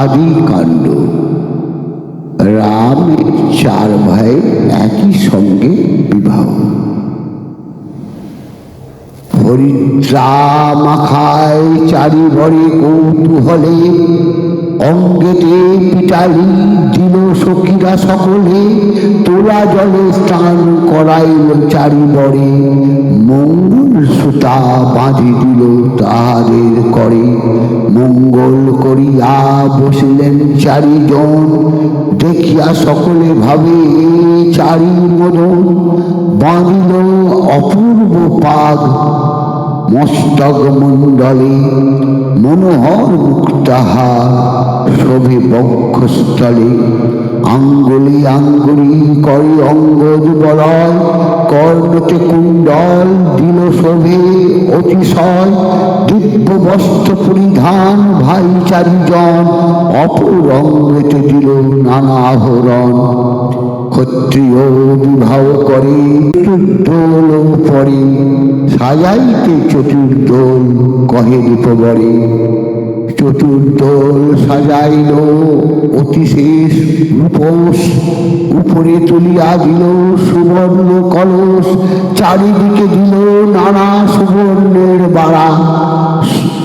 আদি কাণ্ড রামের চার ভাই একই সঙ্গে বিবাহ। হরিদ্রা মাখায় চারি ভরে কৌতূহলে অঙ্গেতে পিটালি দিল সখীরা সকলে, তোলা জলে স্নান করাইল চারি বরে মঙ্গল সুতা বাঁধি দিল তাহাদের করে। মঙ্গল করিয়া বসিলেন চারিজন, দেখিয়া সকলে ভাবে চারি মদন বাঁধিল অপূর্ব পাগ মস্তক মণ্ডলে মনোহর মুক্তাহা শোভে বক্ষস্থলে আঙ্গুলি আঙ্গুলি করে অঙ্গজ বলয়, কর্ণতে কুণ্ডল দিল শোভে অতিশয় দিব্য বস্ত্র পরিধান ভাই চারিজন অপর অঙ্গতে দিল নানা আহরণ। ক্ষত্রিয় বিবাহ করে। চতুর্দোল পরে সাজাইতে চতুর্দোল কহে দীপবরে চতুর্দোল সাজাইল অতিশেষ রূপস, উপরে তুলিয়া দিল সুবর্ণ কলস, চারিদিকে দিল নানা সুবর্ণের বাড়া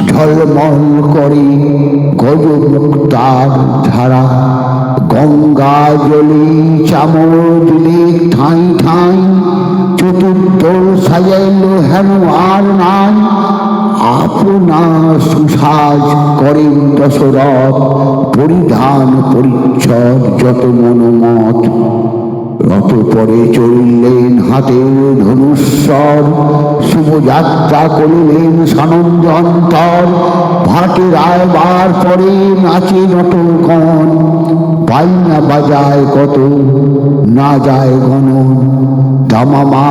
ঝলমল করে গজমুক্তার ধারা। গঙ্গা জলে চামর ঠাঁই ঠাঁই চতুর্দোল সাজাইল হেন আর নাই। আপনা সুসাজ করেন দশরথ, পরিধান পরিচ্ছদ যত মনোমত। রত পরে চলিলেন হাতে ধনুস্বর শুভযাত্রা করিলেন সানন্দন্তর। ভাটে রায়বার পরে নাচে নটকন বাইনা বাজায় কত, না যায় গণন দামামা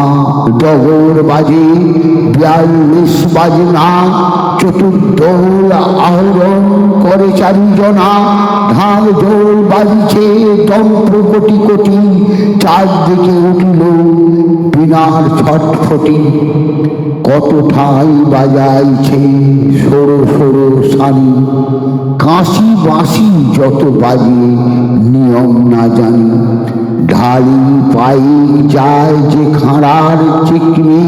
ডগর বাজে, বিয়াল্লিশ বাজনা চতুর্দোল আহরণ করে চারিজনা। ঢাল জোল বাজিছে দম্প কোটি কোটি। চারদিকে উঠিল বিনার ছটফটি। কত ঠাই বাজাইছে সরো সরো সানি কাশি বাঁশি যত বাজে, নিয়ম না জানি। ঢালি পাই যায় যে খাঁড়ার চিকনি,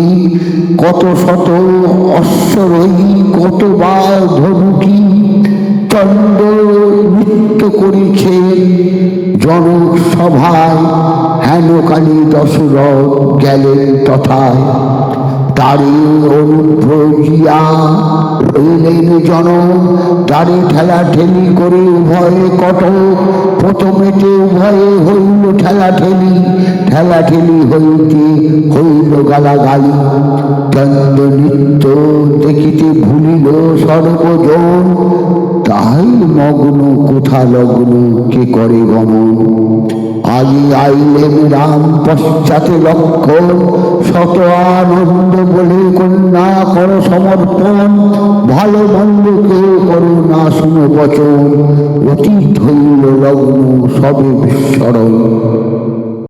কত শত অশ্বরোহী কত বা ধনুকি, চন্দ্র নৃত্য করিছে জনক সভায় হেনকালী দশরথ গেলেন তথায়। তারে অনুভ্রজিয়া রইলেন জন তারে ঠেলা ঠেলি করে উভয়ে কট প্রথমেতে উভয়ে হইল ঠেলা ঠেলি ঠেলা ঠেলি হইতে হইল গালাগালি। চন্দ্র নৃত্য দেখিতে ভুলিল সর্বজন তাই মগ্ন কোথা লগ্ন, কে করে গমন? আগে আইলেন রাম পশ্চাতে লক্ষণ শত আনন্দ বলে কন্যা কর সমর্পণ, ভালো মন্দ কেউ করো না শুনো বচন অতীত হইল লগ্ন সবে বিস্মরণ।